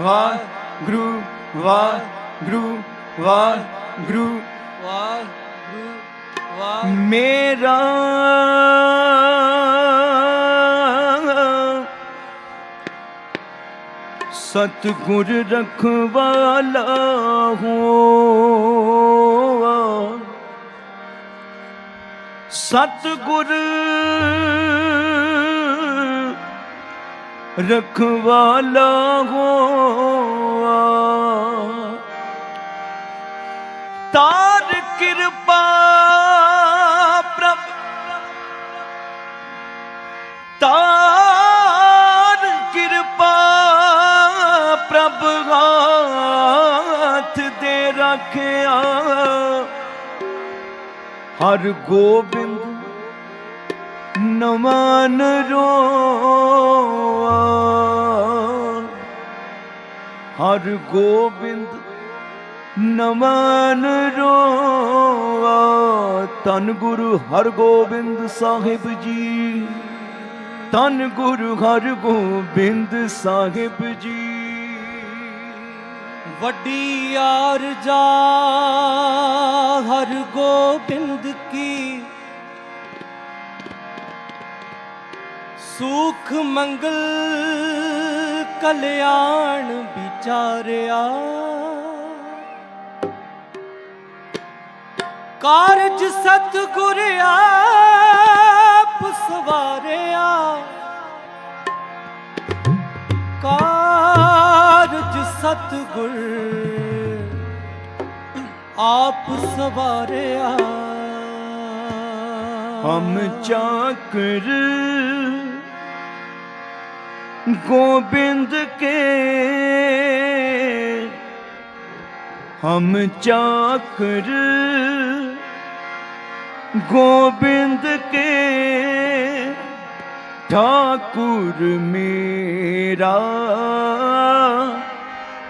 ਵਾਹਿਗੁਰੂ ਵਾਹਿਗੁਰੂ ਵਾਹਿਗੁਰੂ। ਵਾਹਿਗੁਰੂ ਵਾਹਿ ਮੇਰਾ ਸਤਿਗੁਰ ਰਖਵਾਲਾ ਹੋਆ। ਸਤਿਗੁਰ ਰਖਵਾਲਾ ਹੋਆ ਤਾਰ ਕਿਰਪਾ ਪ੍ਰਭ ਤਾਰ ਕਿਰਪਾ ਪ੍ਰਭ ਹਾਥ ਦੇ ਰੱਖਿਆ ਹਰ ਗੋਬਿੰਦ ਨਮਨ ਰੋਆ। ਹਰ ਗੋਬਿੰਦ ਨਮਨ ਰੋਆ। ਤਨ ਗੁਰੂ ਹਰਗੋਬਿੰਦ ਸਾਹਿਬ ਜੀ। ਤਨ ਗੁਰੂ ਹਰਗੋਬਿੰਦ ਸਾਹਿਬ ਜੀ। ਵੱਡੀ ਆਰਜਾ ਹਰ ਗੋਬਿੰਦ ਸੁਖ ਮੰਗਲ ਕਲਿਆਣ ਵਿਚਾਰਿਆ। ਕਾਰਜ ਸਤਿਗੁਰ ਆਪ ਸਵਾਰਿਆ। ਕਾਰਜ ਸਤਿਗੁਰ ਆਪ ਸਵਾਰਿਆ। ਹਮ ਚਾਕਰ गोविंद के हम चाकर गोविंद के ठाकुर मेरा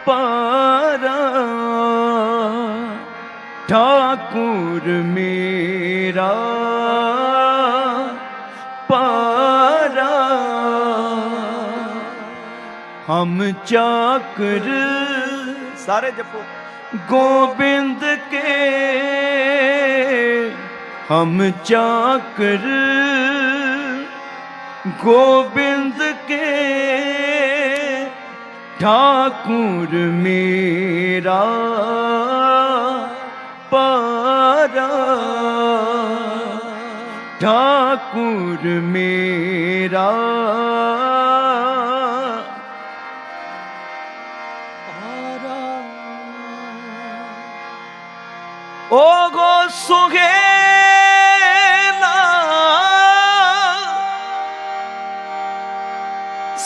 पारा ठाकुर मेरा ਨਾਮ ਚਾਕਰ ਸਾਰੇ ਜਪੋ। ਗੋਬਿੰਦ ਕੇ ਹਮ ਚਾਕਰ ਗੋਬਿੰਦ ਕੇ ਠਾਕੁਰ ਮੇਰਾ ਪਾਰਾ। ਠਾਕੁਰ ਮੇਰਾ ওগো সুগে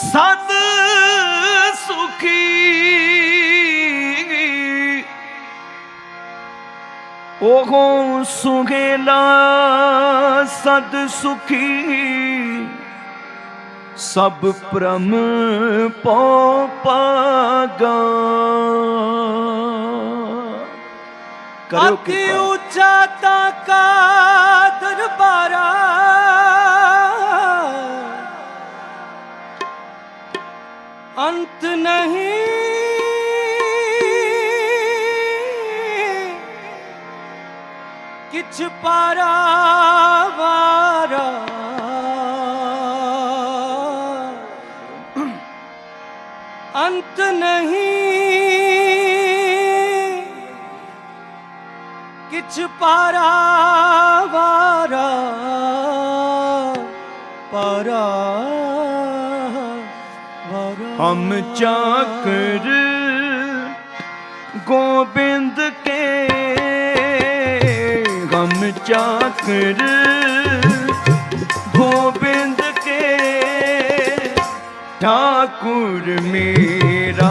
ਸਤ ਸੁਖੀ ਓਹੋ ਸੁਖੀ ਸਭ ਪ੍ਰਮ ਪਉ ਪਾਗਾ ਕਰੋ ਅਤੀ ਕਿਰਪਾ। ਉੱਚਾ ਤਾਂ ਕਾ ਦਰਬਾਰਾ ਅੰਤ ਨਹੀਂ ਕਿਛ ਪਾਰਾ ਵਾਰਾ। ਅੰਤ ਨਹੀਂ ਕਿਛ ਪਾਰਾ ਵਾਰਾ ਪਾਰਾ ਵਾਰਾ हम चाकर गोविंद के हम चाकर गोविंद के ठाकुर मेरा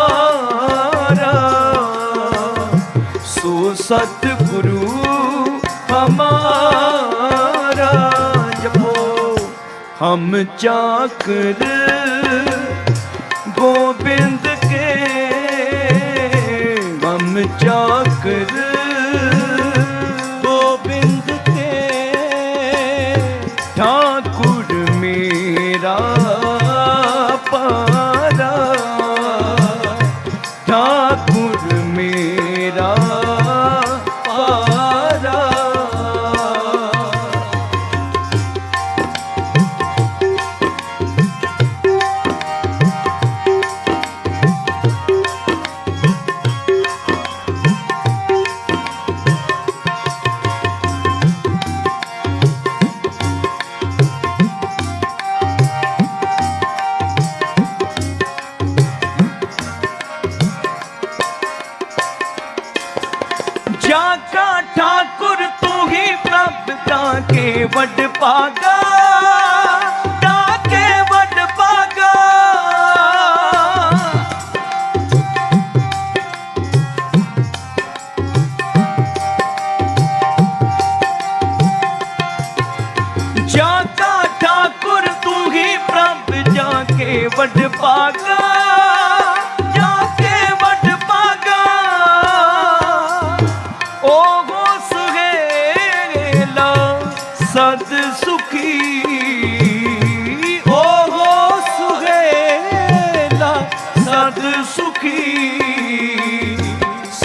सतगुरु हमारा जपो हम चाकर गोविंद के हम चाकर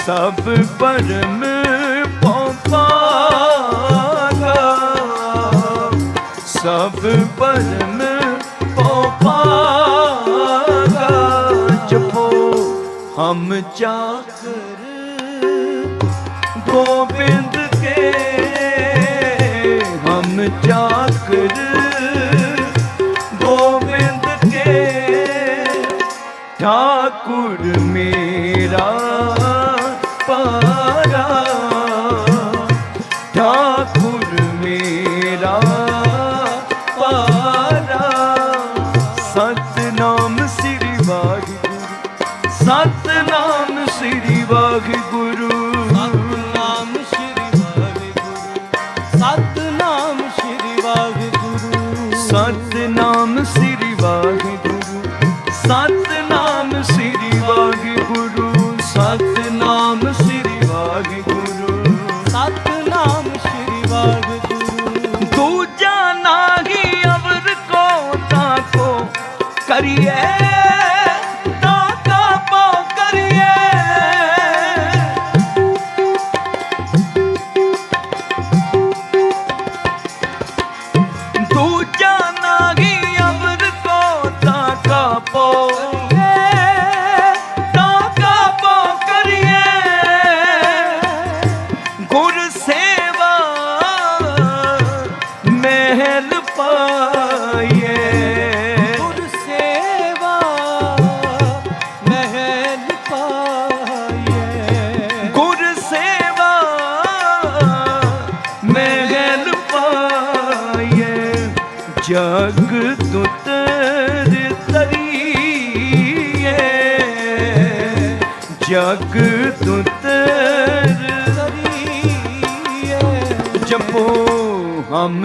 ਸਭ ਪਰਮ ਪਉਪਾਲਾ ਸਭ ਪਰਮ ਪਉਪਾਲਾ ਜਪੋ ਹਮ ਚਾਕਰ ਗੋਬਿੰਦ ਕੇ। ਹਮ No.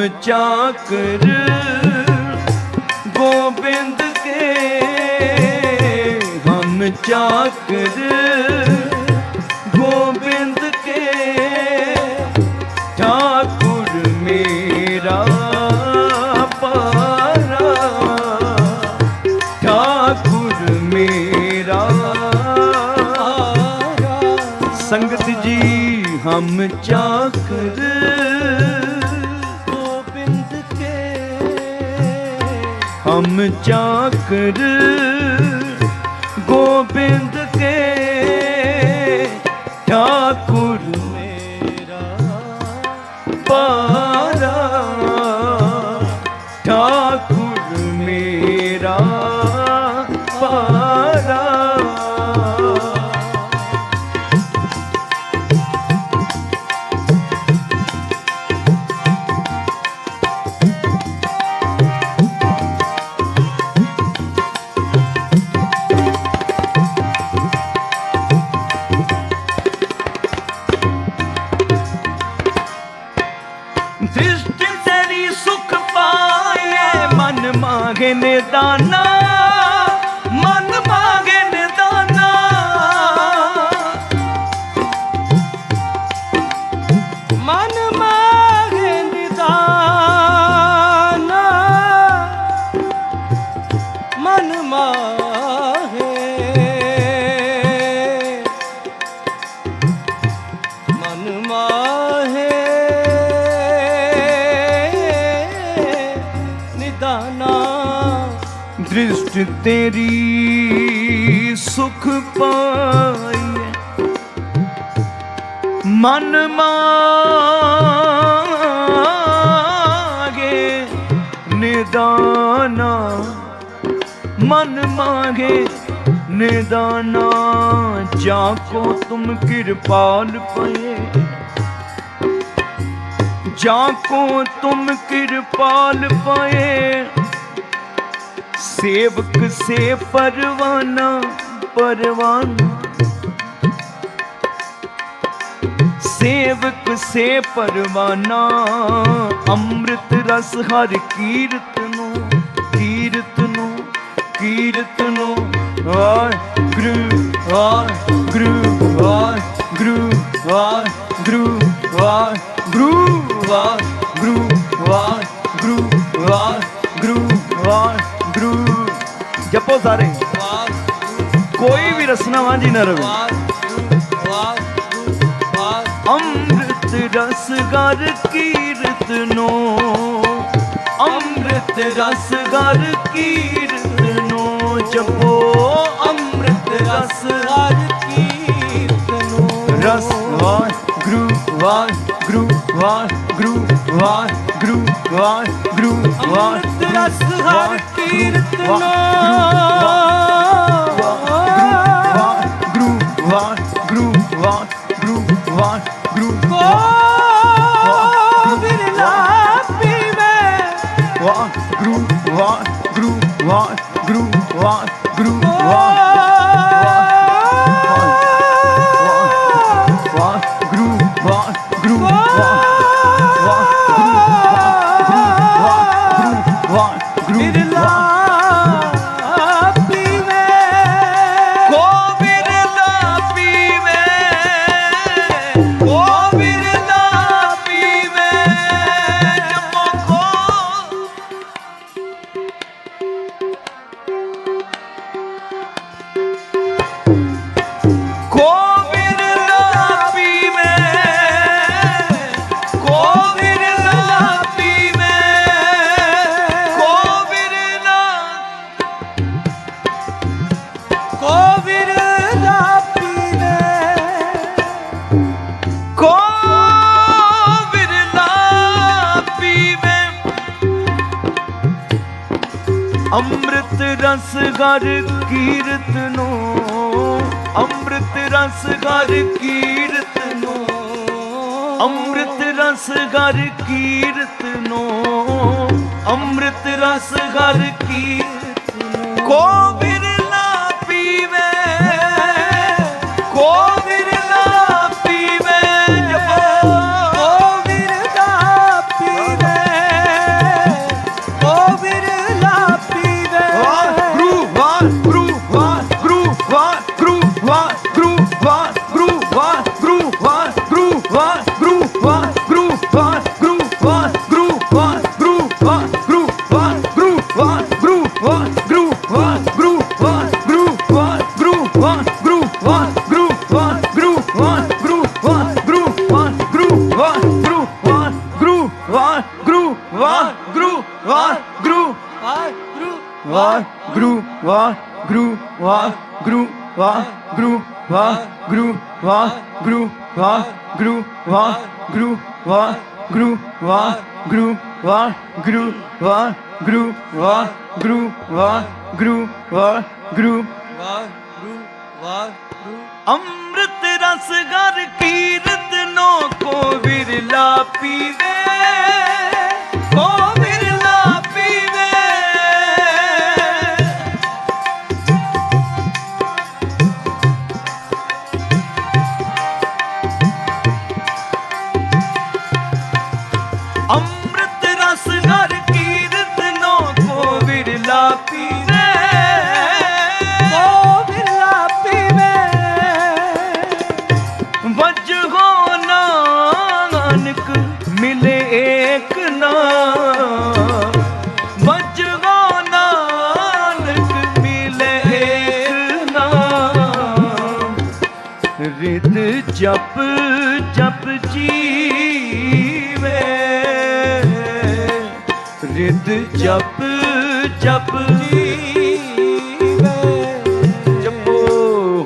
ਨਾਮ ਚਾਕਰ ਗੋਬਿੰਦ ਕੇ ਹਮ ਚਾਕਰ ਗੋਬਿੰਦ ਕੇ ਠਾਕੁਰ ਮੇਰਾ ਪਾਰਾ ਠਾਕੁਰ ਮੇਰਾ ਸੰਗਤ ਜੀ ਹਮ ਹਮ ਚਾਕਰ ਗੋਬਿੰਦ ਕੇ ਠਾਕੁਰ ਮੇਰਾ ਪਾ দানা ਸ੍ਰਿਸ਼ਟ ਤੇਰੀ ਸੁਖ ਪਾਈਐ ਮਨ ਮਾਗੇ ਨਿਦਾਨਾ ਮਨ ਮਾਗੇ ਨਿਦਾਨਾ ਜਾ ਕੋ ਤੁਮ ਕਿਰਪਾਲ ਪਏ ਜਾ ਕੋ ਤੁਮ ਕਿਰਪਾਲ ਪਏ सेवक से परवाना परवाना सेवक से परवाना अमृत रस हर कीर्तनो कीर्तनो कीर्तनो आय गुरु आय गुरु आय गुरु आय गुरु आय गुरु आय ਜਪੋ ਸਾਰੇ। ਕੋਈ ਵੀ ਰਸਨਾ ਵਾਂਝੀ ਨਾ ਰਵੇ। ਅੰਮ੍ਰਿਤ ਰਸ ਗਰ ਕੀਰਤਨੋ ਅੰਮ੍ਰਿਤ ਰਸ ਗਰ ਕੀਰਤਨੋ ਜਪੋ। ਅੰਮ੍ਰਿਤ ਰਸ ਹਰ ਕੀਰਤਨੋ ਰਸ ਵਾਹਿ ਗੁਰੂ ਵਾਹਿ ਗੁਰੂ ਵਾਹਿ ਗੁਰੂ ਵਾਹਿ ਗੁਰੂ ਵਾਹਿ ਗੁਰੂ ਵਾਹਿ ਰਸ ਹਰ ਕੀਰਤ ਨੋ ਗੁਰੂ ਵਾਹਿਗੁਰੂ ਵਾਹਿਗੁਰੂ ਵਾਹਿਗੁਰੂ ਕੋ ਬਿਰਲਾ ਪੀਵੇ ਵਾਹਿਗੁਰੂ ਵਾਹਿਗੁਰੂ ਵਾਹਿਗੁਰੂ ਵਾਹਿਗੁਰੂ ਵਾਹਿਗੁਰੂ ਕਰ ਕੀਰਤ ਨੂੰ, ਅੰਮ੍ਰਿਤ ਰਸ ਕਰ ਕੀਰਤ ਨੂੰ, ਅੰਮ੍ਰਿਤ ਰਸ ਕਰ ਕੀਰਤ ਨੂੰ, ਅੰਮ੍ਰਿਤ ਰਸ ਕਰ ਕੀਰਤ ਨੂੰ। ਕੋਈ ਵਾਹਿਗੁਰੂ ਵਾਹਿ ਵਾਹਿਗੁਰੂ ਵਾਹਿਗੁਰੂ ਵਾਹਿਗੁਰੂ ਵਾਹਿਗੁਰੂ ਵਾਹਿਗੁਰੂ। ਵਾਹਿਗੁਰੂ ਵਾਹਿਗੁਰੂ। ਗੁਰੂ ਵਾਹਿਗੁਰੂ ਵਾਹਿਗੁਰੂ ਅੰਮ੍ਰਿਤ ਰਸ ਗਰ ਕੀਰਤ ਨੋ ਕੋ ਵਿਰਲਾ ਪੀਵੇ। ਜਪ ਜਪ ਜੀਵੇ। ਰਿਤ ਜਪ ਜਪ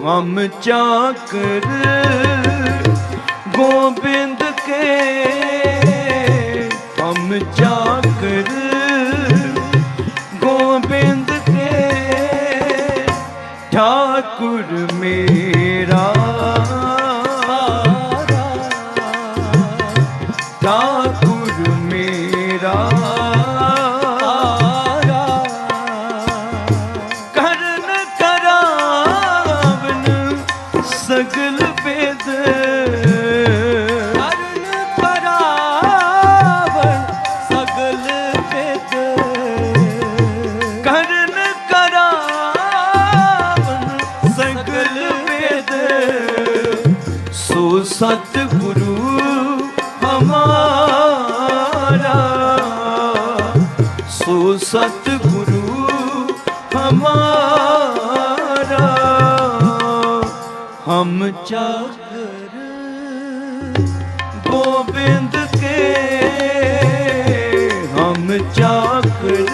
ਹਮ ਚਾਕਰ ਗੋਬਿੰਦ ਕੇ ਹਮ ਚਾਕਰ ਚਾਕਰ ਗੋਬਿੰਦ ਕੇ ਹਮ ਚਾਕਰ